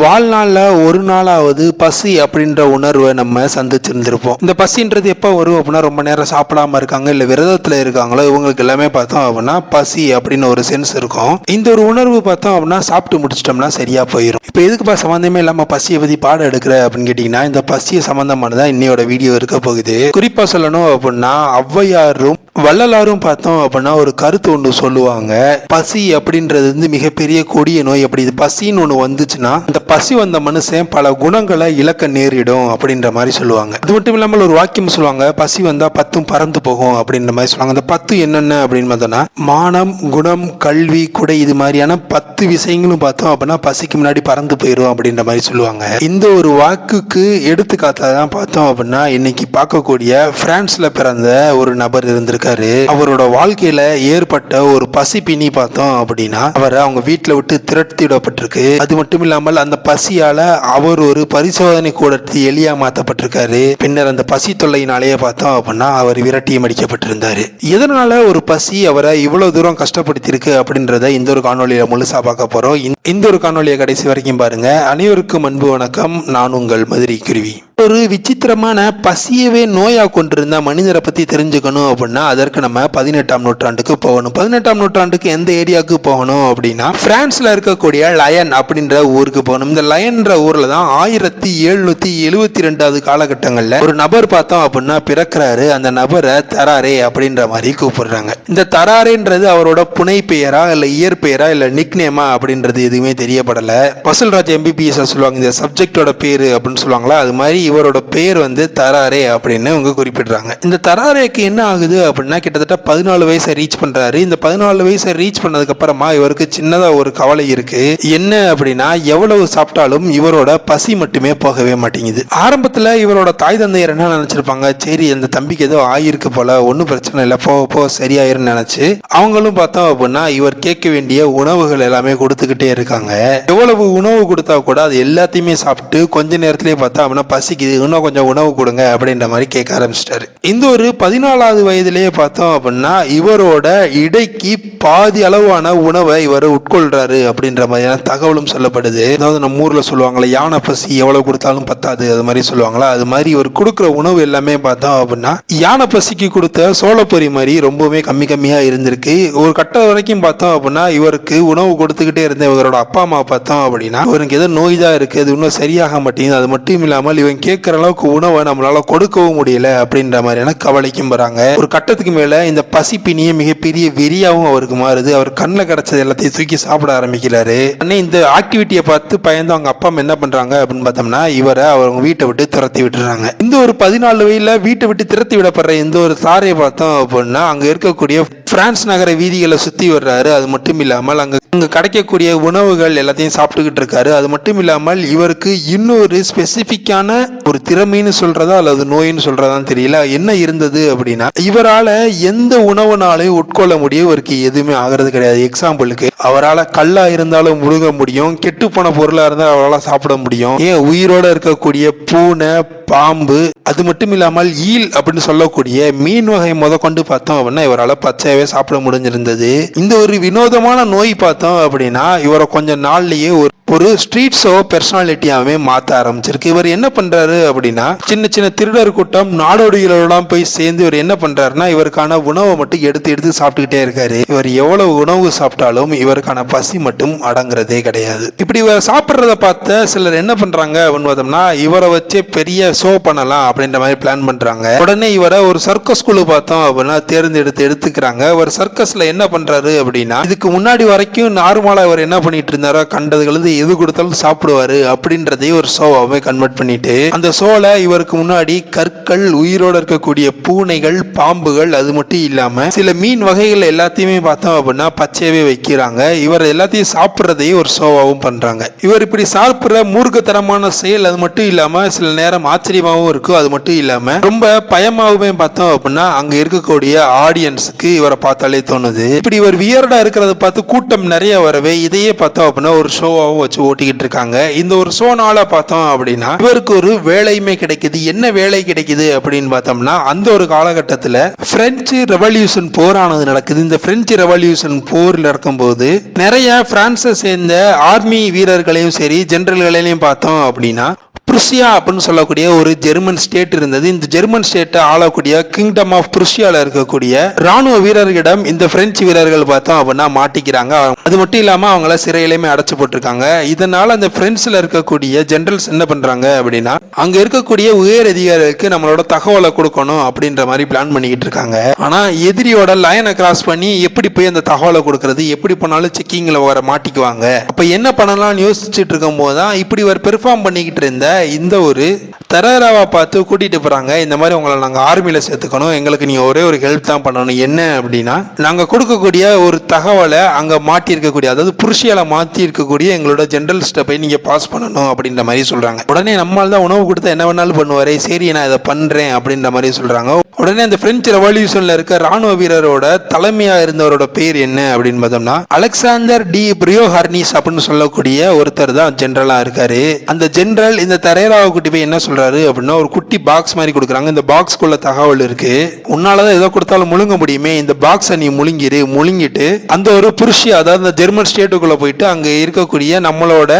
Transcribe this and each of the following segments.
வாழ்நாளில் ஒரு நாளாவது பசி அப்படின்ற உணர்வை நம்ம சந்திச்சிருந்திருப்போம். இந்த பசின்றது எப்போ வரும் அப்படின்னா ரொம்ப நேரம் சாப்பிடாம இருக்காங்க இல்லை விரதத்தில் இருக்காங்களோ இவங்களுக்கு எல்லாமே பார்த்தோம் அப்படின்னா பசி அப்படின்னு ஒரு சென்ஸ் இருக்கும். இந்த ஒரு உணர்வு பார்த்தோம் அப்படின்னா சாப்பிட்டு முடிச்சிட்டோம்னா சரியா போயிடும் இப்போ எதுக்குப்பா சம்மந்தமே இல்லாமல் பசியை பற்றி பாடம் எடுக்கிற அப்படின்னு கேட்டிங்கன்னா இந்த பசியை சம்மந்தமானதான் இன்னையோட வீடியோ இருக்க போகுது. குறிப்பாக சொல்லணும் அப்படின்னா ஔவையாரும் வள்ளலாரும் பார்த்தோம் அப்படின்னா ஒரு கருத்து ஒன்று சொல்லுவாங்க. பசி அப்படின்றது வந்து மிகப்பெரிய கொடிய நோய். அப்படி இது பசின்னு ஒன்று வந்துச்சுன்னா அந்த பசி வந்த மனுஷன் பல குணங்களை இழக்க நேரிடும் அப்படின்ற மாதிரி சொல்லுவாங்க. அது மட்டும் இல்லாமல் ஒரு வாக்கியம் சொல்லுவாங்க பசி வந்தா பத்தும் பறந்து போகும் அப்படின்ற மாதிரி சொல்லுவாங்க. அந்த பத்து என்னென்ன அப்படின்னு பார்த்தோம்னா மானம் குணம் கல்வி குடை இது மாதிரியான பத்து விஷயங்களும் பார்த்தோம் அப்படின்னா பசிக்கு முன்னாடி பறந்து போயிடும் அப்படின்ற மாதிரி சொல்லுவாங்க. இந்த ஒரு வாக்குக்கு எடுத்துக்காட்டாக தான் பார்த்தோம் அப்படின்னா இன்னைக்கு பார்க்கக்கூடிய பிரான்ஸ்ல பிறந்த ஒரு நபர் இருந்திருக்கு இருக்காரு. அவரோட வாழ்க்கையில ஏற்பட்ட ஒரு பசி பிணி பார்த்தோம் அப்படின்னா அவரை அவங்க வீட்டுல விட்டு திரட்டி விடப்பட்டிருக்கு. அது மட்டும் இல்லாமல் அந்த பசியால அவர் ஒரு பரிசோதனை கூடத்து எலியா மாத்தப்பட்டிருக்காரு. பின்னர் அந்த பசி தொல்லையினாலேயே பார்த்தோம் அப்படின்னா அவர் விரட்டியம் அடிக்கப்பட்டிருந்தாரு. எதனால ஒரு பசி அவரை இவ்வளவு தூரம் கஷ்டப்படுத்தியிருக்கு அப்படின்றத இந்த ஒரு காணொலியில முழுசா பார்க்க போறோம். இந்த- இந்த ஒரு காணொலியை கடைசி வரைக்கும் பாருங்க. அனைவருக்கும் அன்பு வணக்கம். நான் உங்கள் மதுரை குருவி. ஒரு விசித்திரமான பசியவே நோயாக கொண்டிருந்த மனிதரை பற்றி தெரிஞ்சுக்கணும் அப்படின்னா அதற்கு நம்ம பதினெட்டாம் நூற்றாண்டுக்கு போகணும். பதினெட்டாம் நூற்றாண்டுக்கு எந்த ஏரியாவுக்கு போகணும் அப்படின்னா பிரான்ஸில் இருக்கக்கூடிய லயன் அப்படின்ற ஊருக்கு போகணும். இந்த லயன்ற ஊரில் தான் ஆயிரத்தி எழுநூத்தி எழுபத்தி ரெண்டாவது காலகட்டங்களில் ஒரு நபர் பார்த்தோம் அப்படின்னா பிறக்கிறாரு. அந்த நபரை தராரே அப்படின்ற மாதிரி கூப்பிடுறாங்க. இந்த தராரேன்றது அவரோட புனை பெயரா இல்ல இயற்பெயரா இல்லை நிக்னேமா அப்படின்றது எதுவுமே தெரியப்படலை. வசூல்ராஜ் எம்பிபிஎஸ் சொல்லுவாங்க இந்த சப்ஜெக்டோட பேர் அப்படின்னு சொல்லுவாங்களா? அது மாதிரி இவரோட பேர் வந்து தராரே அப்படின்னு இவங்க குறிப்பிடுறாங்க. இந்த தராரேக்கு என்ன ஆகுது அப்படின்னா கிட்டத்தட்ட பதினாலு வயசை ரீச் பண்றாரு. இந்த பதினாலு வயசை ரீச் பண்ணதுக்கு அப்புறமா இவருக்கு சின்னதா ஒரு கவலை இருக்கு. என்ன அப்படின்னா எவ்வளவு சாப்பிட்டாலும் இவரோட பசி மட்டுமே போகவே மாட்டேங்குது. ஆரம்பத்துல இவரோட தாய் தந்தையர் என்ன நினைச்சிருப்பாங்க? சரி அந்த தம்பிக்கு ஏதோ ஆயிருக்கு போல ஒன்றும் பிரச்சனை இல்லை போக போக சரியாயிரும்னு நினைச்சு அவங்களும் பார்த்தோம் அப்படின்னா இவர் கேட்க வேண்டிய உணவுகள் எல்லாமே கொடுத்துக்கிட்டே இருக்காங்க. எவ்வளவு உணவு கொடுத்தா கூட அது எல்லாத்தையுமே சாப்பிட்டு கொஞ்ச நேரத்திலே பார்த்தா அப்படின்னா பசி பசிக்குது இன்னும் கொஞ்சம் உணவு கொடுங்க அப்படின்ற மாதிரி கேட்க ஆரம்பிச்சிட்டாரு. இந்த ஒரு பதினாலாவது வயதிலேயே பார்த்தோம் அப்படின்னா இவரோட இடைக்கு பாதி அளவான உணவை இவர் உட்கொள்றாரு அப்படின்ற மாதிரியான தகவலும் சொல்லப்படுது. அதாவது நம்ம ஊர்ல சொல்லுவாங்களே யானை பசி எவ்வளவு கொடுத்தாலும் பத்தாது அது மாதிரி சொல்லுவாங்களா? அது மாதிரி இவர் கொடுக்குற உணவு எல்லாமே பார்த்தோம் அப்படின்னா யானை பசிக்கு கொடுத்த சோளப்பொரி மாதிரி ரொம்பவுமே கம்மி கம்மியா இருந்திருக்கு. ஒரு கட்ட வரைக்கும் பார்த்தோம் அப்படின்னா இவருக்கு உணவு கொடுத்துக்கிட்டே இருந்த இவரோட அப்பா அம்மா பார்த்தோம் அப்படின்னா இவருக்கு ஏதோ நோய் தான் இருக்கு அது இன்னும் சரியாக மாட்டேங்குது. அது மட்டும் இல்லாமல் இவன் கேட்குற அளவுக்கு உணவை நம்மளால கொடுக்கவும் முடியல அப்படின்ற மாதிரியான கவலைக்கும் வராங்க. ஒரு கட்டத்துக்கு மேல இந்த பசி மிகப்பெரிய வெறியாவும் அவருக்கு மாறுது. அவர் கண்ணில் கிடைச்சது எல்லாத்தையும் தூக்கி சாப்பிட ஆரம்பிக்கிறாரு. அண்ணே இந்த ஆக்டிவிட்டியை பார்த்து பயந்து அவங்க அப்பா அம்மா என்ன பண்றாங்க அப்படின்னு பார்த்தோம்னா இவரை அவங்க வீட்டை விட்டு துரத்தி விட்டுறாங்க. இந்த ஒரு பதினாலு வயதுல வீட்டை விட்டு திரத்தி விடப்படுற இந்த ஒரு சாரையை பார்த்தோம் அப்படின்னா அங்க இருக்கக்கூடிய பிரான்ஸ் நகர வீதிகளை சுத்தி வர்றாரு. அது மட்டும் இல்லாமல் அங்க அங்க கிடைக்கக்கூடிய உணவுகள் எல்லாத்தையும் சாப்பிட்டுக்கிட்டு இருக்காரு. அது மட்டும் இல்லாமல் இவருக்கு இன்னொரு ஸ்பெசிபிக்கான ஒரு திறமைன்னு சொல்றதா அல்லது நோயின்னு சொல்றதான்னு தெரியல. என்ன இருந்தது அப்படின்னா இவரால எந்த உணவுனாலையும் உட்கொள்ள முடியும். இவருக்கு எதுவுமே ஆகிறது கிடையாது. எக்ஸாம்பிளுக்கு அவரால் கல்லா இருந்தாலும் முழுக முடியும். கெட்டு போன பொருளா இருந்தால் அவரால் சாப்பிட முடியும். ஏன் உயிரோட இருக்கக்கூடிய பூனை பாம்பு அது மட்டும் இல்லாமல் ஈல் அப்படின்னு சொல்லக்கூடிய மீன் வகை முத கொண்டு பார்த்தோம் அப்படின்னா இவரால் பச்சையாவே சாப்பிட முடிஞ்சிருந்தது. இந்த ஒரு வினோதமான நோய் பார்த்தோம் அப்படின்னா இவரை கொஞ்ச நாள்லயே ஒரு ஒரு ஸ்ட்ரீட் ஷோ பெர்சனாலிட்டியாகவே மாற்ற ஆரம்பிச்சிருக்கு. இவர் என்ன பண்ணுறாரு அப்படின்னா சின்ன சின்ன திருடர் கூட்டம் நாடோடிகளோடலாம் போய் சேர்ந்து இவர் என்ன பண்ணுறாருன்னா இவருக்கான உணவை மட்டும் எடுத்து எடுத்து சாப்பிட்டுக்கிட்டே இருக்காரு. இவர் எவ்வளவு உணவு சாப்பிட்டாலும் இவருக்கான பசி மட்டும் அடங்குறதே கிடையாது. இப்படி இவர் சாப்பிட்றத பார்த்த சிலர் என்ன பண்ணுறாங்க அப்படின்னு பார்த்தோம்னா இவரை வச்சே பெரிய ஷோ பண்ணலாம் அப்படின்ற மாதிரி பிளான் பண்றாங்க. உடனே இவரை ஒரு சர்க்கஸ் குழு பார்த்தோம் அப்படின்னா தேர்ந்தெடுத்து எடுத்துக்கிறாங்க. ஒரு சர்க்கஸ்ல என்ன பண்றாரு அப்படின்னா இதுக்கு முன்னாடி வரைக்கும் நார்மலா இவர் என்ன பண்ணிட்டு இருந்தாரோ கண்டதுகளுது எது கொடுத்தாலும் சாப்பிடுவாரு அப்படின்றதையும் ஒரு ஷோவாகவே கன்வெர்ட் பண்ணிட்டு அந்த ஷோல இவருக்கு முன்னாடி கற்கள் உயிரோட இருக்கக்கூடிய பூனைகள் பாம்புகள் அது மட்டும் இல்லாம சில மீன் வகைகள் எல்லாத்தையுமே பார்த்தோம் அப்படின்னா பச்சையவே வைக்கிறாங்க. இவர் எல்லாத்தையும் சாப்பிட்றதையும் ஒரு ஷோவாகவும் பண்றாங்க. இவர் இப்படி சாப்பிட்ற மூர்க்கத்தனமான செயல் அது மட்டும் இல்லாம சில நேரம் ஆச்சரியமாகவும் இருக்கும் அது மட்டும் இல்லாமல் ரொம்ப பயமாகவுமே பார்த்தோம் அப்படின்னா அங்கே இருக்கக்கூடிய ஆடியன்ஸுக்கு இவரை பார்த்தாலே தோணுது. இப்படி இவர் வியர்டா இருக்கிறத பார்த்து கூட்டம் நிறைய வரவே இதையே பார்த்தோம் அப்படின்னா ஒரு ஷோவாகவும் வச்சு ஓட்டிக்கிட்டு இருக்காங்க. இந்த ஒரு ஷோனால பார்த்தோம் அப்படின்னா இவருக்கு ஒரு வேலையுமே கிடைக்குது. என்ன வேலை கிடைக்குது அப்படின்னு பார்த்தோம்னா அந்த ஒரு காலகட்டத்தில் பிரெஞ்சு ரெவல்யூஷன் போரானது நடக்குது. இந்த பிரெஞ்சு ரெவல்யூஷன் போர் நடக்கும்போது நிறைய பிரான்ஸை சேர்ந்த ஆர்மி வீரர்களையும் சரி ஜெனரல்களையும் பார்த்தோம் அப்படின்னா புருஷியா அப்படின்னு சொல்லக்கூடிய ஒரு ஜெர்மன் ஸ்டேட் இருந்தது. இந்த ஜெர்மன் ஸ்டேட்டை ஆளக்கூடிய கிங்டம் ஆஃப் புருஷியால இருக்கக்கூடிய ராணுவ வீரர்களிடம் இந்த பிரெஞ்சு வீரர்கள் பார்த்தோம் அப்படின்னா மாட்டிக்கிறாங்க. அது மட்டும் இல்லாம அவங்கள சிறையிலுமே அடைச்சு போட்டிருக்காங்க. இதனால அந்த பிரெஞ்சுல இருக்கக்கூடிய ஜென்ரல்ஸ் என்ன பண்றாங்க அப்படின்னா அங்க இருக்கக்கூடிய உயர் அதிகாரிகளுக்கு நம்மளோட தகவலை கொடுக்கணும் அப்படின்ற மாதிரி பிளான் பண்ணிக்கிட்டு இருக்காங்க. ஆனா எதிரியோட லைனை கிராஸ் பண்ணி எப்படி போய் அந்த தகவலை கொடுக்கறது எப்படி போனாலும் செக்கிங்ல வர மாட்டிக்குவாங்க. அப்ப என்ன பண்ணலாம்னு யோசிச்சுட்டு இருக்கும் போதுதான் இப்படி ஒரு பெர்ஃபார்ம் பண்ணிக்கிட்டு இருந்த இந்த ஒரு தரராவை பார்த்து கூட்டிட்டு போறாங்க. இந்த மாதிரி உங்களை நாங்க ஆர்மியில சேர்த்துக்கணும். எங்களுக்கு நீங்க ஒரே ஒரு ஹெல்ப் தான் பண்ணணும். என்ன அப்படின்னா நாங்க கொடுக்கக்கூடிய ஒரு தகவலை அங்க மாட்டியிருக்கக்கூடிய அதாவது புருஷியால மாற்றியிருக்கக்கூடிய இருக்கக்கூடிய எங்களோட ஜென்ரல் போய் நீங்க பாஸ் பண்ணணும் அப்படின்ற மாதிரி சொல்றாங்க. உடனே நம்மால் தான் உணவு கொடுத்தா என்ன வேணாலும் பண்ணுவாரே. சரி நான் இதை பண்றேன் அப்படின்ற மாதிரி சொல்றாங்க. உடனே அந்த பிரெஞ்சு ரெவல்யூஷன்ல இருக்க ராணுவ வீரரோட தலைமையா இருந்தவரோட பேர் என்ன அப்படின்னு பார்த்தோம்னா அலெக்சாண்டர் டி பிரியோ ஹர்னிஸ் அப்படின்னு சொல்லக்கூடிய ஒருத்தர் தான் ஜென்ரலா இருக்காரு. அந்த ஜென்ரல் இந்த தரேராவை குட்டி போய் என்ன சொல்றாரு அப்படின்னா ஒரு குட்டி பாக்ஸ் மாதிரி கொடுக்குறாங்க. இந்த பாக்ஸ்க்குள்ள தகவல் இருக்கு. உன்னாலதான் ஏதோ கொடுத்தாலும் முழுங்க முடியுமே. இந்த பாக்ஸை நீ முழுங்கிரு முழுங்கிட்டு அந்த ஒரு புருஷி அதாவது ஜெர்மன் ஸ்டேட்டுக்குள்ள போயிட்டு அங்க இருக்கக்கூடிய நம்மளோட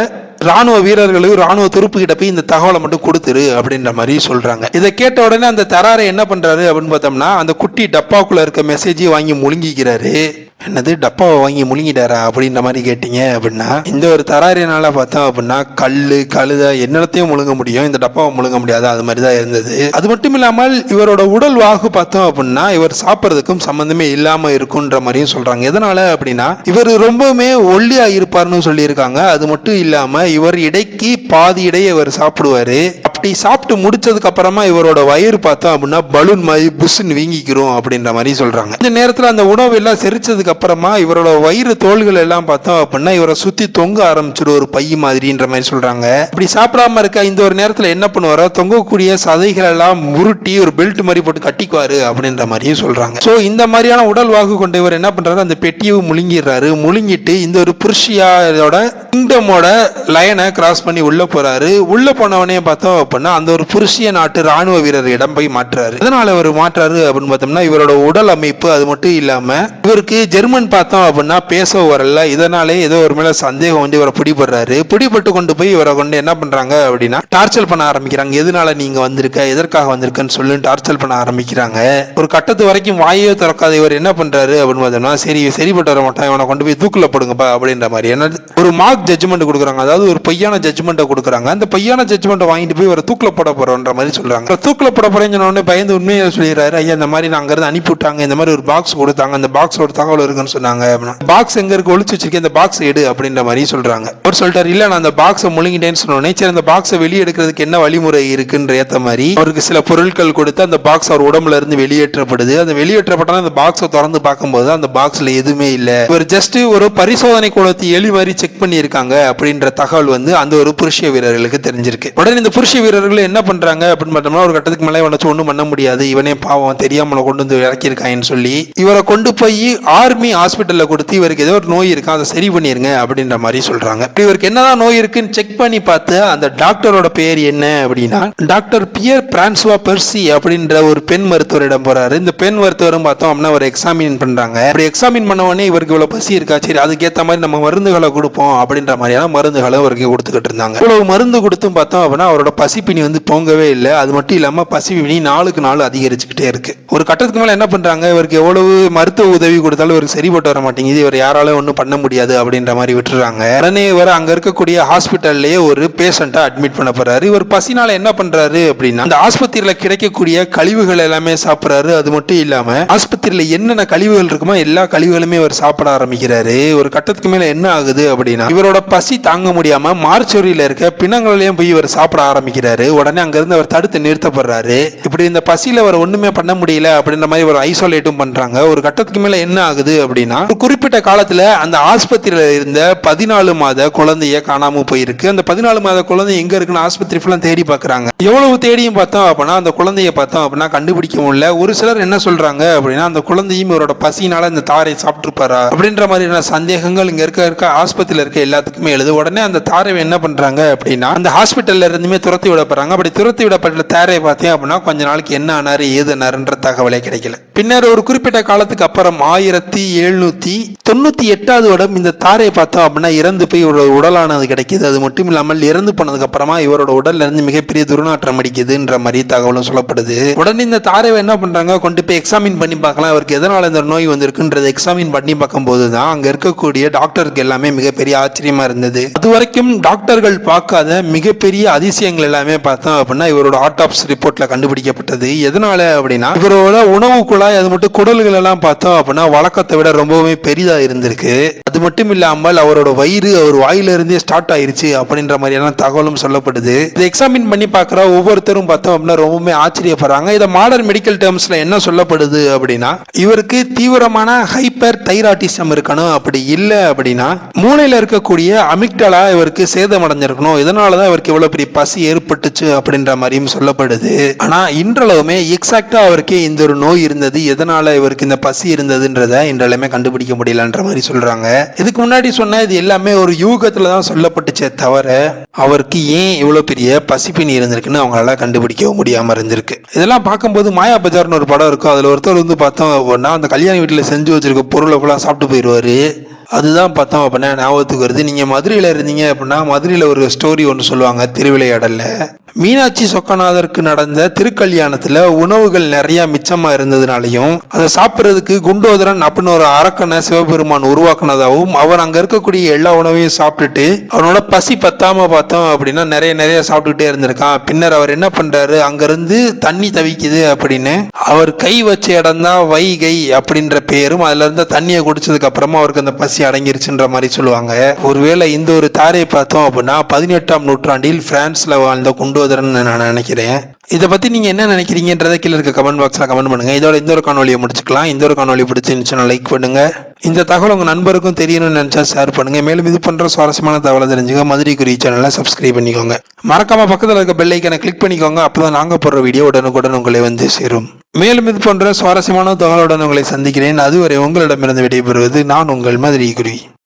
ராணுவ வீரர்களுக்கு ராணுவ துருப்பு கிட்ட போய் இந்த தகவலை மட்டும் கொடுத்துரு அப்படின்ற மாதிரி சொல்றாங்க. இதை கேட்ட உடனே அந்த தராரை என்ன பண்றாரு அப்படின்னு பார்த்தோம்னா அந்த குட்டி டப்பாக்குள்ள இருக்க மெசேஜை வாங்கி முழுங்கிக்கிறாரு. என்னது டப்பாவை வாங்கி முழுங்கிட்டாரா அப்படின்ற மாதிரி கேட்டீங்க அப்படின்னா இந்த ஒரு தராரினால பார்த்தோம் அப்படின்னா கல் கழுத என்னத்தையும் முழுங்க முடியும். இந்த டப்பாவை முழுங்க முடியாது. அது மாதிரி தான் இருந்தது. அது மட்டும் இல்லாமல் இவரோட உடல் வாகு பார்த்தோம் அப்படின்னா இவர் சாப்பிட்றதுக்கும் சம்பந்தமே இல்லாம இருக்குன்ற மாதிரியும் சொல்றாங்க. எதனால அப்படின்னா இவர் ரொம்பவுமே ஒல்லியா இருப்பார்னு சொல்லியிருக்காங்க. அது மட்டும் இல்லாம இவர் இடைக்கு பாதி இடையே இவர் சாப்பிடுவாரு. அப்படி சாப்பிட்டு முடிச்சதுக்கு அப்புறமா இவரோட வயிறு பார்த்தோம் அப்படின்னா பலூன் மாதிரி புஷ்ன்னு வீங்கிக்கிறோம் அப்படின்ற மாதிரி சொல்றாங்க. இந்த நேரத்தில் அந்த உணவு எல்லாம் செரிச்சதுக்கு அப்புறமா இவரோட வயிறு தோள்கள் எல்லாம் பார்த்தோம் அப்படின்னா இவரை சுத்தி தொங்க ஆரம்பிச்சிடும் ஒரு பை மாதிரின்ற மாதிரி சொல்றாங்க. இப்படி சாப்பிடாம இருக்க இந்த ஒரு நேரத்தில் என்ன பண்ணுவாரோ தொங்கக்கூடிய சதைகள் எல்லாம் உருட்டி ஒரு பெல்ட் மாதிரி போட்டு கட்டிக்குவாரு அப்படின்ற மாதிரியும் சொல்றாங்க. ஸோ இந்த மாதிரியான உடல் வாக்கு கொண்ட இவர் என்ன பண்றாரு அந்த பெட்டியை முழுங்கிடுறாரு. முழுங்கிட்டு இந்த ஒரு புருஷியாவோட கிங்டமோட லைனை கிராஸ் பண்ணி உள்ள போறாரு. உள்ள போனவனே பார்த்தோம் அப்படின்னா அந்த ஒரு புருஷிய நாட்டு ராணுவ வீரர் இடம் போய் மாற்றுறாரு அதனால இவர் மாற்றாரு அப்படின்னு பார்த்தோம்னா இவரோட உடல் அமைப்பு அது மட்டும் இல்லாம இவருக்கு ஜெர்மன் பார்த்தோம் அப்படின்னா பேச வரல. இதனாலே ஏதோ ஒரு மேல சந்தேகம் வந்து இவரை பிடிபடுறாரு. பிடிபட்டு கொண்டு போய் இவரை கொண்டு என்ன பண்றாங்க அப்படின்னா டார்ச்சர் பண்ண ஆரம்பிக்கிறாங்க. எதனால நீங்க வந்திருக்க? எதற்காக வந்திருக்கன்னு சொல்லி டார்ச்சர் பண்ண ஆரம்பிக்கிறாங்க. ஒரு கட்டத்து வரைக்கும் வாயே திறக்காத இவர் என்ன பண்றாரு அப்படின்னு பார்த்தோம்னா சரி இவன் சரிப்பட்டு வர மாட்டான். இவனை கொண்டு போய் தூக்கில் போடுங்கப்பா அப்படின்ற மாதிரி. என்ன ஒரு மார்க் ஜட்ஜ்மெண்ட் கொடுக்குறாங்க. அதாவது ஒரு பொய்யான ஜட்ஜ்மெண்ட்டை கொடுக்குறாங்க. அந்த பொய்யான ஜட்ஜ்மெண்ட்டை வாங்கிட்டு போய் ஒரு தூக்கில் போட போகிறோன்ற மாதிரி சொல்றாங்க தூக்கில் போட போகிறேன்னு பயந்து உண்மையை சொல்லிடுறாரு ஐயா இந்த மாதிரி நான் இருந்து அனுப்பி விட்டாங்க இந்த மாதிரி ஒரு பாக்ஸ் கொடுத்தாங்க அந்த பாக்ஸோட தகவல் இருக்குன்னு சொன்னாங்க. பாக்ஸ் எங்கே இருக்கு? ஒழிச்சு வச்சிருக்கேன் இந்த பாக்ஸ் எடு அப்படின்ற மாதிரி சொல்றாங்க. அவர் சொல்லிட்டார் இல்ல நான் அந்த பாக்ஸை முழுங்கிட்டேன்னு சொன்ன சரி அந்த பாக்ஸை வெளியே எடுக்கிறதுக்கு என்ன வழிமுறை இருக்குன்ற ஏற்ற மாதிரி அவருக்கு சில பொருட்கள் கொடுத்து அந்த பாக்ஸ் அவர் உடம்புல இருந்து வெளியேற்றப்படுது. அந்த வெளியேற்றப்பட்ட அந்த பாக்ஸை திறந்து பார்க்கும்போது அந்த பாக்ஸ்ல எதுவுமே இல்ல. இவர் ஜஸ்ட் ஒரு பரிசோதனை கூடத்தை எலி மாதிரி செக் பண்ணியிருக்காங்க அப்படின்ற தகவல் வந்து அந்த ஒரு புருஷ வீரர்களுக்கு தெரிஞ்சிருக்கு. உடனே இந்த புருஷ வீரர்கள் என்ன பண்றாங்க அப்படின்னு பார்த்தோம்னா ஒரு கட்டத்துக்கு மேலே இவனை ஒன்றும் பண்ண முடியாது. இவனே பாவம் தெரியாமல் கொண்டு வந்து இறக்கியிருக்காங்கன்னு சொல்லி இவரை கொண்டு போய் ஆர்மி ஹாஸ்பிட்டலில் கொடுத்து இவருக்கு ஏதோ ஒரு நோய் இருக்கு அதை சரி பண்ணிருங்க அப்படின்ற மாதிரி சொல்றாங்க. இப்போ இவருக்கு என்னதான் நோய் இருக்குன்னு செக் பண்ணி பார்த்து அந்த டாக்டரோட பேர் என்ன அப்படின்னா டாக்டர் பியர் பிரான்சுவா பெர்சி அப்படின்ற ஒரு பெண் மருத்துவரிடம் போறாரு. இந்த பெண் மருத்துவரும் பார்த்தோம் அப்படின்னா ஒரு எக்ஸாமின் பண்றாங்க. அப்படி எக்ஸாமின் பண்ண உடனே இவருக்கு இவ்வளவு பசி இருக்கா? சரி அதுக்கேத்த மாதிரி நம்ம மருந்துகளை கொடுப்போம் அப்படின்ற மாதிரியான மருந்துகளை இவருக்கு கொடுத்துக்கிட்டு இருந்தாங்க. இவ்வளவு மருந்து கொடுத்தும் பார்த்தோம் அப்படின்னா அவரோட பசிப்பினி வந்து போங்கவே இல்லை. அது மட்டும் இல்லாமல் பசிப்பினி நாளுக்கு நாள் அதிகரிச்சுக்கிட்டே இருக்கு. ஒரு கட்டத்துக்கு மேல என்ன பண்றாங்க? இவருக்கு எவ்வளவு மருத்துவ உதவி கொடுத்தாலும் இவருக்கு சரிபட்டு வர மாட்டேங்குது. இவர் யாராலும் ஒன்றும் பண்ண முடியாது அப்படின்ற மாதிரி விட்டுறாங்க. உடனே இவர் அங்கே இருக்கக்கூடிய ஹாஸ்பிட்டல்லையே ஒரு பேஷண்ட்டை அட்மிட் பண்ண போறாரு. இவர் பசினால என்ன பண்றாரு அப்படின்னா அந்த ஆஸ்பத்திரியில் கிடைக்கக்கூடிய கழிவுகள் எல்லாமே சாப்பிட்றாரு. அது மட்டும் இல்லாமல் ஆஸ்பத்திரியில என்னென்ன கழிவுகள் இருக்குமோ எல்லா கழிவுகளுமே இவர் சாப்பிட ஆரம்பிக்கிறாரு. ஒரு கட்டத்துக்கு மேல என்ன ஆகுது அப்படின்னா இவரோட பசி தாங்க முடியாம மார்ச்சோரியில் இருக்க பிணங்களையும் போய் இவர் சாப்பிட ஆரம்பிக்கிறார். ஆரம்பிக்கிறாரு உடனே அங்கிருந்து அவர் தடுத்து நிறுத்தப்படுறாரு. இப்படி இந்த பசியில அவர் ஒண்ணுமே பண்ண முடியல அப்படின்ற மாதிரி ஒரு ஐசோலேட்டும் பண்றாங்க. ஒரு கட்டத்துக்கு மேல என்ன ஆகுது அப்படின்னா ஒரு குறிப்பிட்ட காலத்துல அந்த ஆஸ்பத்திரியில இருந்த பதினாலு மாத குழந்தைய காணாம போயிருக்கு. அந்த பதினாலு மாத குழந்தை எங்க இருக்குன்னு ஆஸ்பத்திரி ஃபுல்லாக தேடி பாக்குறாங்க. எவ்வளவு தேடியும் பார்த்தோம் அப்படின்னா அந்த குழந்தைய பார்த்தோம் அப்படின்னா கண்டுபிடிக்க முடியல. ஒரு சிலர் என்ன சொல்றாங்க அப்படின்னா அந்த குழந்தையும் இவரோட பசினால இந்த தாரை சாப்பிட்டுருப்பாரா அப்படின்ற மாதிரியான சந்தேகங்கள் இங்க இருக்க இருக்க ஆஸ்பத்திரியில இருக்க எல்லாத்துக்குமே எழுது. உடனே அந்த தாரை என்ன பண்றாங்க அப்படின்னா அந்த ஹாஸ்பிட்டல்ல இருந்துமே துரத்தி விடப்படுறாங்க அப்படி துரத்தி விடப்பட்ட தேரை பார்த்தீங்க அப்படின்னா கொஞ்ச நாளைக்கு என்ன ஆனாரு ஏதுனாருன்ற தகவலே கிடைக்கல. பின்னர் ஒரு குறிப்பிட்ட காலத்துக்கு அப்புறம் ஆயிரத்தி எழுநூத்தி தொண்ணூத்தி எட்டாவது வருடம் இந்த தாரையை பார்த்தோம் அப்படின்னா இறந்து போய் இவரோட உடலானது கிடைக்கிது. அது மட்டும் இல்லாமல் இறந்து போனதுக்கு அப்புறமா இவரோட உடல்ல இருந்து மிகப்பெரிய துர்நாற்றம் அடிக்குதுன்ற மாதிரி தகவலும் சொல்லப்படுது. உடனே இந்த தாரை என்ன பண்றாங்க? கொண்டு போய் எக்ஸாமின் பண்ணி பார்க்கலாம். அவருக்கு எதனால இந்த நோய் வந்திருக்குன்றதை எக்ஸாமின் பண்ணி பார்க்கும்போது தான் அங்க இருக்கக்கூடிய டாக்டருக்கு எல்லாமே மிகப்பெரிய ஆச்சரியமா இருந்தது. அது வரைக்கும் டாக்டர்கள் பார்க்காத மிகப்பெரிய அதிசயங்கள் எல்லாமே பார்த்தோம் அப்படின்னா இவரோட ஆட்டாப்ஸ் ரிப்போர்ட்ல கண்டுபிடிக்கப்பட்டது. எதனால அப்படின்னா இவரோட உணவு குழாய் அது மட்டும் குடல்கள் எல்லாம் பார்த்தோம் அப்படின்னா வழக்கத்தை விட ரொம்பவுமே பெரிதா இருந்திருக்கு. அது மட்டும் இல்லாமல் அவரோட வயிறு அவர் வாயில இருந்தே ஸ்டார்ட் ஆயிருச்சு அப்படின்ற மாதிரியான தகவலும் சொல்லப்படுது. இதை எக்ஸாமின் பண்ணி பார்க்குற ஒவ்வொருத்தரும் பார்த்தோம் அப்படின்னா ரொம்பவுமே ஆச்சரியப்படுறாங்க. இதை மாடர்ன் மெடிக்கல் டேர்ம்ஸ்ல என்ன சொல்லப்படுது அப்படின்னா இவருக்கு தீவிரமான ஹைப்பர் தைராட்டிசம் இருக்கணும். அப்படி இல்லை அப்படின்னா மூளையில இருக்கக்கூடிய அமிக்டலா இவருக்கு சேதமடைஞ்சிருக்கணும். இதனால தான் இவருக்கு இவ்வளவு பெரிய பசி ஏற்பட்டுச்சு அப்படின்ற மாதிரியும் சொல்லப்படுது. ஆனா இன்றளவுமே எக்ஸாக்டா அவருக்கு இந்த ஒரு நோய் இருந்தது. எதனால இவருக்கு இந்த பசி இருந்ததுன்றத இன்றளவுமே கண்டுபிடிக்க முடியலன்ற மாதிரி சொல்றாங்க. இதுக்கு முன்னாடி சொன்ன இது எல்லாமே ஒரு யூகத்துல தான் சொல்லப்பட்டுச்சே தவிர அவருக்கு ஏன் இவ்வளவு பெரிய பசிப்பினி இருந்திருக்குன்னு அவங்களால கண்டுபிடிக்கவும் முடியாம இருந்திருக்கு. இதெல்லாம் பார்க்கும்போது மாயா பஜார்னு ஒரு படம் இருக்கும். அதுல ஒருத்தர் வந்து பார்த்தோம் அப்படின்னா அந்த கல்யாண வீட்டுல செஞ்சு வச்சிருக்க பொருளை ஃபுல்லாக சாப்பிட்டு போயிடுவாரு. அதுதான் பார்த்தோம் அப்படின்னா ஞாபகத்துக்கு வருது. நீங்கள் மதுரையில் இருந்தீங்க அப்படின்னா மதுரையில் ஒரு ஸ்டோரி ஒன்று சொல்லுவாங்க திருவிளையாடல்ல. மீனாட்சி சொக்கநாதருக்கு நடந்த திருக்கல்யாணத்தில் உணவுகள் நிறைய மிச்சமாக இருந்ததுனாலையும் அதை சாப்பிட்றதுக்கு குண்டோதரன் அப்படின்னு ஒரு அரக்கனை சிவபெருமான் உருவாக்குனதாகவும் அவர் அங்கே இருக்கக்கூடிய எல்லா உணவையும் சாப்பிட்டுட்டு அவனோட பசி பத்தாம பார்த்தோம் அப்படின்னா நிறைய நிறைய சாப்பிட்டுட்டே இருந்திருக்கான். பின்னர் அவர் என்ன பண்றாரு? அங்கிருந்து தண்ணி தவிக்குது அப்படின்னு அவர் கை வச்ச இடம் தான் வைகை அப்படின்ற பேரும் அதுல இருந்த தண்ணியை குடிச்சதுக்கு அப்புறமா அவருக்கு அந்த பசி அடங்கிருச்சுன்ற மாதிரி சொல்லுவாங்க. ஒருவேளை இந்த ஒரு தாரை பார்த்தோம் அப்படின்னா பதினெட்டாம் நூற்றாண்டில் பிரான்ஸ்ல வாழ்ந்த சகோதரன் நான் நினைக்கிறேன். இதை பத்தி நீங்க என்ன நினைக்கிறீங்கன்றதை கீழே இருக்க கமெண்ட் பாக்ஸ்ல கமெண்ட் பண்ணுங்க. இதோட இந்த ஒரு காணொலியை முடிச்சுக்கலாம். இந்த ஒரு காணொலி பிடிச்சிருந்துச்சுன்னா லைக் பண்ணுங்க. இந்த தகவல் உங்க நண்பருக்கும் தெரியணும்னு நினைச்சா ஷேர் பண்ணுங்க. மேலும் இது பண்ற சுவாரஸ்யமான தகவலை தெரிஞ்சுக்க மதுரை குறி சேனலை சப்ஸ்கிரைப் பண்ணிக்கோங்க. மறக்காம பக்கத்தில் இருக்க பெல் ஐக்கனை கிளிக் பண்ணிக்கோங்க. அப்பதான் நாங்க போடுற வீடியோ உடனுக்குடன் உங்களை வந்து சேரும். மேலும் இது போன்ற சுவாரஸ்யமான தகவலுடன் உங்களை சந்திக்கிறேன். அதுவரை உங்களிடமிருந்து விடைபெறுவது நான் உங்கள் மதுரை குருவி